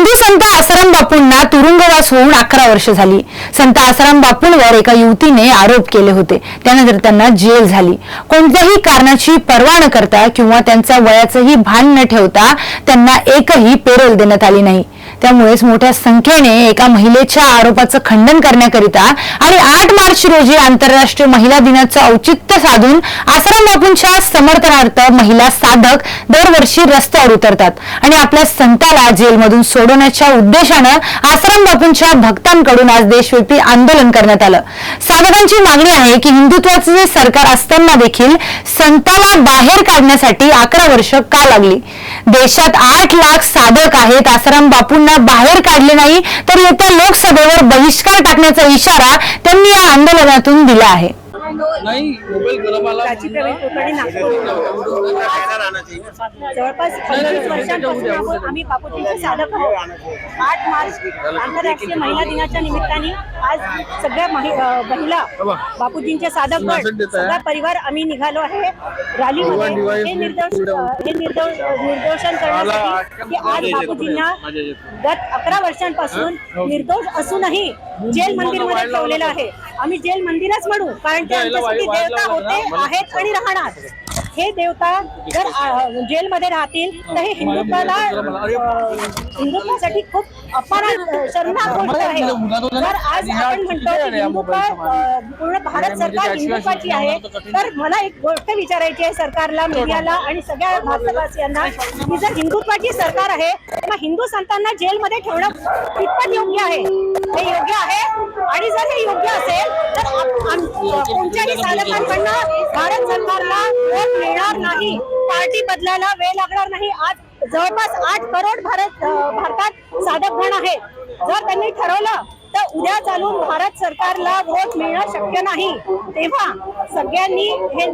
हिंदू संत आसाराम बापूंना तुरुंगवास होऊन अकरा वर्ष झाली. संत आसाराम बापूंवर एका युवतीने आरोप केले होते. त्यानंतर त्यांना जेल झाली. कोणत्याही कारणाची पर्वा न करता किंवा त्यांच्या वयाचंही भान न ठेवता त्यांना एकही पेरोल देण्यात आली नाही. त्यामुळेच मोठ्या संख्येने एका महिलेच्या आरोपाचं खंडन करण्याकरिता आणि आठ मार्च रोजी आंतरराष्ट्रीय महिला दिनाचं औचित्य साधून आसाराम बापूंच्या समर्थनार्थ महिला साधक दरवर्षी रस्त्यावर उतरतात आणि आपल्या संताला जेलमधून सोडवण्याच्या उद्देशानं आसाराम बापूंच्या भक्तांकडून आज देशव्यापी आंदोलन करण्यात आलं. साधकांची मागणी आहे की हिंदुत्वाचं जे सरकार असताना देखील संताला बाहेर काढण्यासाठी अकरा वर्ष का लागली? देशात आठ लाख साधक आहेत आसाराम बापू बापूंना बाहेर काढले नाही तर येत्या लोकसभेवर बहिष्कार टाकण्याचा इशारा त्यांनी या आंदोलनातून दिला आहे. नाही मोबाईल गरम आला प्रवीण नागपूर. जवळपास पंचवीस वर्षांपासून आपण आम्ही बापूजींचे साधक आहोत. आठ मार्च आंतरराष्ट्रीय महिला दिनाच्या निमित्ताने आज सगळ्या महिला बापूजींचे साधक गट सगळा परिवार आम्ही निघालो आहे. रॅलीमध्ये हे निर्दोष हे निर्दोष निर्दोषण करण्यासाठी की आज बापूजींना गत अकरा वर्षांपासून निर्दोष असूनही जेल मंदिरमध्ये ठेवलेलं आहे. आम्ही जेल मंदिरच म्हणू कारण ते आमच्यासाठी देवता होते आहेत आणि राहणार. हे देवता जर जेलमध्ये राहतील तर हे हिंदुत्वाला हिंदुत्वासाठी खूप अपमान शर्मनाक गोष्ट आहे. जर आज आपण म्हणतो की हिंदुत्व अ, पूर्ण भारत सरकार हिंदुत्वाची आहे. तर मला एक गोष्ट विचारायची आहे सरकारला मीडियाला आणि सगळ्या भारतवासियांना की जर हिंदुत्वाची सरकार आहे मग हिंदू संतांना जेलमध्ये ठेवणं कितपत योग्य आहे? हे योग्य आहे. आणि जर हे योग्य असेल तर कोणत्याही साधकांकडनं भारत सरकारला वोट मिळणार नाही. पार्टी बदलायला वेळ लागणार नाही. आज जवळपास आठ करोड भारत भारतात साधक गण आहे. जर त्यांनी ठरवलं तर उद्या चालून भारत सरकारला वोट मिळणं शक्य नाही. तेव्हा सगळ्यांनी हे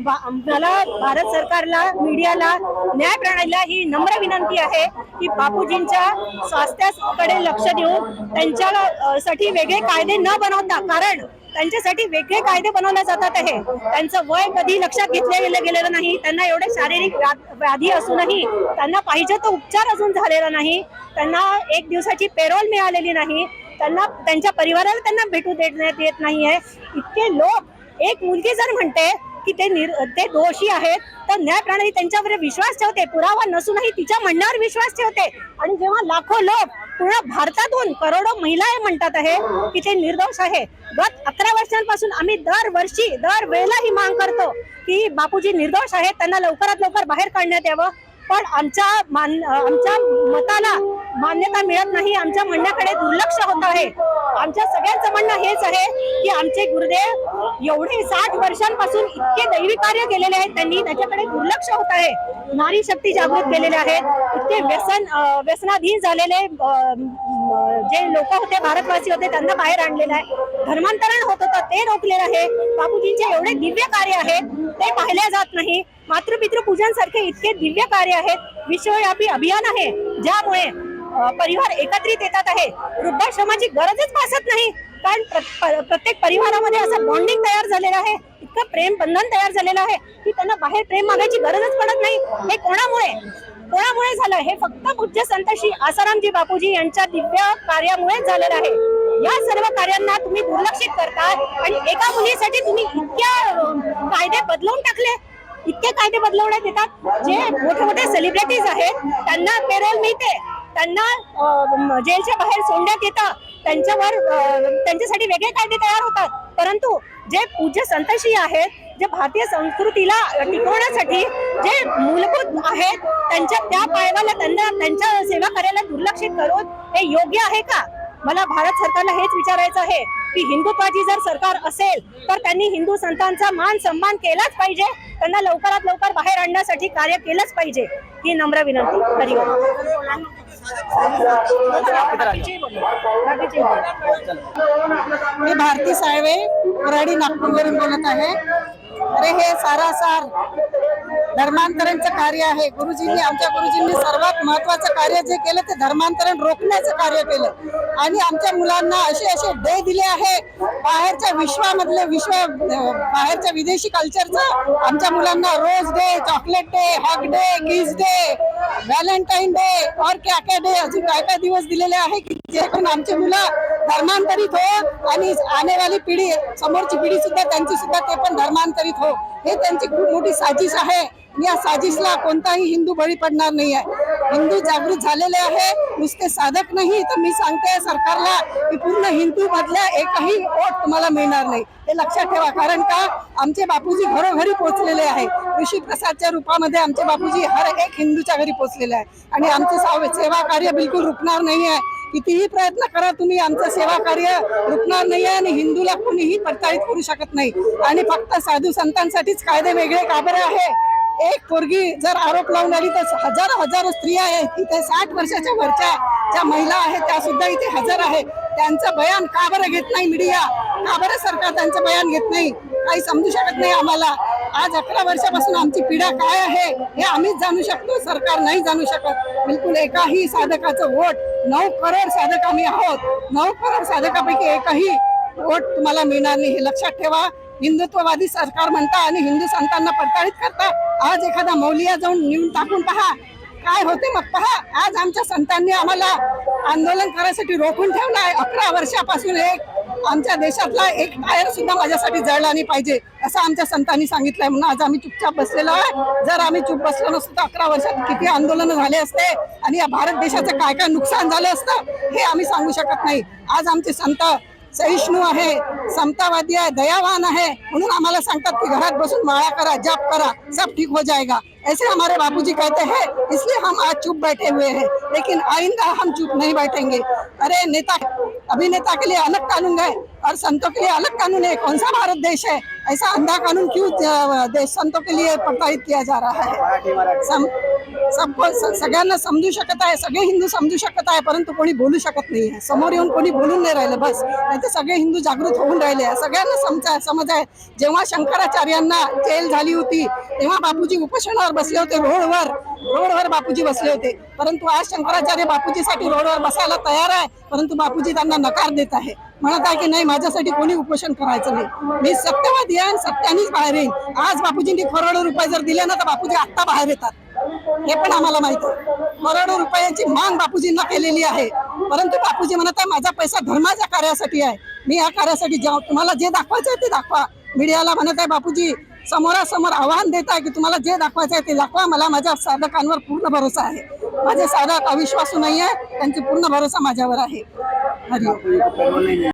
मला भारत सरकारला मीडियाला न्याय प्रणालीला ही नम्र विनंती आहे की बापूजींच्या स्वास्थ्याकडे लक्ष देऊन त्यांच्या साठी वेगळे कायदे न बनवता कारण त्यांच्यासाठी वेगळे कायदे बनवले जातात आहे. त्यांचं वय कधी लक्षात घेतलं गेलं गेलेलं नाही. त्यांना एवढे शारीरिक व्या- व्याधी असूनही त्यांना पाहिजे तो उपचार अजून झालेला नाही. त्यांना एक दिवसाची पेरोल मिळालेली नाही. त्यांना त्यांच्या परिवाराला त्यांना भेटू देण्यात येत नाहीये. इतके लोक एक मुलगी जर म्हणते की ते निर ते दोषी आहेत तर न्याय प्रणाली त्यांच्यावर विश्वास ठेवते पुरावा नसूनही तिच्या म्हणण्यावर विश्वास ठेवते. आणि जेव्हा लाखो लोक पूर्ण भारतातून करोडो महिला हे म्हणतात आहे की ते निर्दोष आहे. गत अकरा वर्षांपासून आम्ही दरवर्षी दर वेळेला ही मांग करतो की बापूजी निर्दोष आहेत त्यांना लवकरात लवकर बाहेर काढण्यात यावं. पण आमच्या मान आमच्या मताला मान्यता मिळत नाही. आमच्या म्हणण्याकडे दुर्लक्ष होत आहे. आमच्या सगळ्यांचं म्हणणं हेच आहे की आमचे गुरुदेव एवढे साठ वर्षांपासून इतके दैवी कार्य केलेले आहेत त्यांनी त्याच्याकडे दुर्लक्ष होत आहे. नारी शक्ती जागृत केलेले आहेत. इतके व्यसन व्यसनाधीन झालेले जे लोक होते भारतवासी होते त्यांना बाहेर आणलेलं आहे. धर्मांतरण होत होतं ते रोखलेलं आहे. बापूजींचे एवढे दिव्य कार्य आहेत ते पाहिले जात नाही. मातृपितृ पूजन सारखे इतके दिव्य कार्य आहेत. विश्वव्यापी अभियान आहे. ज्यामुळे परिवार एकत्रित येतात आहे. वृद्धाश्रमाची गरजच भासत नाही. कारण प्र- प्रत्येक परिवारामध्ये असं बॉन्डिंग तयार झालेलं आहे. इतकं प्रेम बंधन तयार झालेलं आहे की त्यांना बाहेर प्रेम मागायची गरजच पडत नाही. हे कोणामुळे? कोणामुळे झालं? हे फक्त पूज्य संत श्री आसारामजी बापूजी यांच्या दिव्य कार्यामुळे झालेलं आहे. या सर्व कार्यांना तुम्ही दुर्लक्षित करता आणि एका मुलीसाठी तुम्ही इतक्या कायदे बदलवून टाकले. इतके कायदे बदलवण्यात येतात. जे मोठे मोठे सेलिब्रिटीज आहेत त्यांना पेरोल मिळते. त्यांना जेलच्या बाहेर सोडण्यात येतं त्यांच्यावर त्यांच्यासाठी वेगळे कायदे तयार होतात. परंतु जे पूज्य संतशी आहेत जे भारतीय संस्कृतीला टिकवण्यासाठी जे मूलभूत आहेत त्यांच्या त्या पायवाला त्यांना त्यांच्या सेवा करायला दुर्लक्षित करून हे योग्य आहे का? मला भारत सरकारला हेच विचारायचं आहे. की हिंदू पार्टी जर सरकार असेल तर त्यांनी हिंदू संतांचा मान सन्मान केलाच पाहिजे. त्यांना लवकरात लवकर बाहेर आणण्यासाठी कार्य केलंच पाहिजे. ही नम्र विनंती. हरिओम मी भारती साळवे वराडी नागपूरवरून बोलत आहे. अरे हे सारासार धर्मांतरणचं कार्य आहे. गुरुजींनी आमच्या गुरुजींनी सर्वात महत्वाचं कार्य जे केलं ते धर्मांतरण रोखण्याचं कार्य केलं. आणि आमच्या मुलांना असे असे डे दिले आहे. बाहेरच्या विश्वामधले विश्व बाहेरच्या विदेशी कल्चरचं आमच्या मुलांना rose day chocolate day hug day kiss day Valentine day और क्या क्या डे अजून काय काय दिवस दिलेले आहे की जेणेकरून आमची मुलं धर्मांतरित हो आणि आनेवाली पिढी समोरची पिढी सुद्धा त्यांची सुद्धा ते पण धर्मांतरित हो. हे त्यांची खूप मोठी साजिश आहे. या साजिशला कोणताही हिंदू बळी पडणार नाही आहे हिंदू जागृत झालेले आहे नुसते साधक नाही. तर मी सांगते सरकारला की पूर्ण हिंदू मधल्या एकही वोट तुम्हाला मिळणार नाही. हे लक्षात ठेवा. कारण का? आमचे बापूजी घरोघरी पोहोचलेले आहे. ऋषी प्रसादच्या रूपामध्ये आमचे बापूजी हर एक हिंदूच्या घरी पोहोचलेले आहे. आणि आमचे साव- सेवा कार्य बिलकुल रुकणार नाही आहे. कितीही प्रयत्न करा तुम्ही आमचं सेवा कार्य रुकणार नाही आहे आणि हिंदूला कोणीही प्रताड़ित करू शकत नाही. आणि फक्त साधू संतांसाठीच कायदे वेगळे का बरं आहे? एक पोरगी जर आरोप लावून आली तर हजारो हजारो स्त्रिया आहेत. इथे साठ वर्षाच्या वरच्या ज्या महिला आहेत त्या सुद्धा इथे हजर आहे त्यांचं बयान का बरं घेत नाही मीडिया का बरं सरकार त्यांचं बयान घेत नाही? काही समजू शकत नाही आम्हाला. आज अकरा वर्षापासून आमची पिढा काय आहे हे आम्हीच जाणू शकतो. सरकार नाही जाणू शकत. बिलकुल एकाही साधकाचं वोट नऊ करोड साधक आम्ही आहोत. नऊ करोड साधकापैकी एकही वोट तुम्हाला मिळणार नाही. हे लक्षात ठेवा. हिंदुत्ववादी सरकार म्हणता आणि हिंदू संतांना प्रताड़ित करता. आज एखादा मौलिया जाऊन नेऊन टाकून पहा. काय होते मग पहा. आज आमच्या संतांनी आम्हाला आंदोलन करायसाठी रोखून ठेवलं आहे अकरा वर्षापासून एक आमच्या देशातला एक टायर सुद्धा माझ्यासाठी जळला नाही पाहिजे असं आमच्या संतांनी सांगितलंय. म्हणून आज आम्ही चुपचाप बसलेलो आहे. जर आम्ही चुप बसलो नसतो तर अकरा वर्षात किती आंदोलन झाले असते आणि या भारत देशाचं काय काय नुकसान झालं असतं हे आम्ही सांगू शकत नाही. आज आमचे संत सहिष्णू आहे समतावादी आहे दयावान आहे म्हणून आम्हाला सांगतात की घरात बसून माळा करा जाप करा सब ठीक हो जाएगा ऐसे हमारे बापूजी कहते हैं इसलिए हम आज चुप बैठे हुए हैं लेकिन आइंदा हम चुप नहीं बैठेंगे। अरे नेता अभिनेता के लिए अलग कानून है और संतों के लिए अलग कानून है कौन सा भारत देश है? ऐसा अंधा कानून क्यों संतों के लिए प्रताड़ित किया जा रहा है? सम, सबको सगळ्यांना समजू शकत आहे सगळे हिंदू समजू शकत आहे परंतु कोणी बोलू शकत नाही आहे. समोर येऊन कोणी बोलून नाही राहिलं बस. नाही तर सगळे हिंदू जागृत होऊन राहिले आहे. सगळ्यांना समजा समज आहे जेव्हा शंकराचार्यांना जेल झाली होती तेव्हा बापूजी उपोषणावर बसले होते रोडवर. रोडवर बापूजी बसले होते. परंतु आज शंकराचार्य बापूजीसाठी रोडवर बसायला तयार आहे परंतु बापूजी त्यांना नकार देत आहे. म्हणत आहे की नाही माझ्यासाठी कोणी उपोषण करायचं नाही. मी सत्यवादी आहे आणि सत्यानेच बाहेर येईन. आज बापूजींनी करोडो रुपये जर दिले ना तर बापूजी आत्ता बाहेर येतात. हे पण आम्हाला माहिती आहे. करोडो रुपयाची मांग बापूजींना केलेली आहे. परंतु बापूजी म्हणत आहे माझा पैसा धर्माच्या कार्यासाठी आहे. मी या कार्यासाठी जाऊ. तुम्हाला जे दाखवायचं आहे ते दाखवा. मीडियाला म्हणत आहे बापूजी समोरासमोर आव्हान देत आहे की तुम्हाला जे दाखवायचं आहे ते दाखवा. मला माझ्या साधकांवर पूर्ण भरोसा आहे. माझे साधक अविश्वासू नाही आहे त्यांची पूर्ण भरोसा माझ्यावर आहे. हरिओम